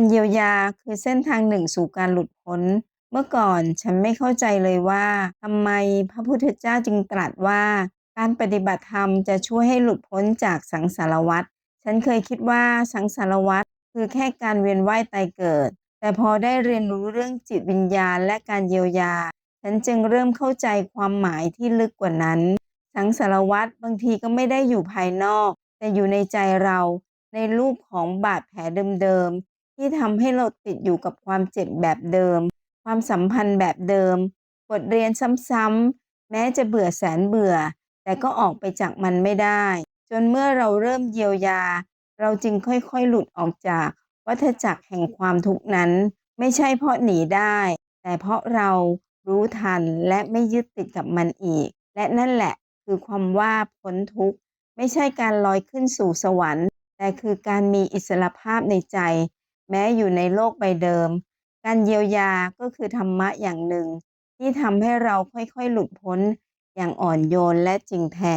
การเยียวยาคือเส้นทางหนึ่งสู่การหลุดพ้น เมื่อก่อนฉันไม่เข้าใจเลยว่าทำไมพระพุทธเจ้าจึงตรัสว่า การปฏิบัติธรรมจะช่วยให้หลุดพ้นจากสังสารวัฏฉันเคยคิดว่าสังสารวัฏคือแค่การเวียนว่ายตายเกิด แต่พอได้เรียนรู้เรื่องจิตวิญญาณและการเยียวยา ฉันจึงเริ่มเข้าใจความหมายที่ลึกกว่านั้น สังสารวัฏบางทีก็ไม่ได้อยู่ภายนอก แต่อยู่ในใจเราในรูปของบาดแผลเดิม ที่ทำให้เราติดอยู่กับความเจ็บแบบเดิม ความสัมพันธ์แบบเดิม บทเรียนซ้ำๆ แม้จะเบื่อแสนเบื่อ แต่ก็ออกไปจากมันไม่ได้ จนเมื่อเราเริ่มเยียวยา เราจึงค่อยๆ หลุดออกจาก วัฏจักรแห่งความทุกข์นั้น ไม่ใช่เพราะหนีได้ แต่เพราะเรารู้ทันและไม่ยึดติดกับมันอีก และนั่นแหละคือความว่าพ้นทุกข์ ไม่ใช่การลอยขึ้นสู่สวรรค์ แต่คือการมีอิสรภาพในใจ แม้อยู่ในโลกใบเดิม การเยียวยาก็คือธรรมะอย่างหนึ่ง ที่ทำให้เราค่อยๆ หลุดพ้นอย่างอ่อนโยนและจริงแท้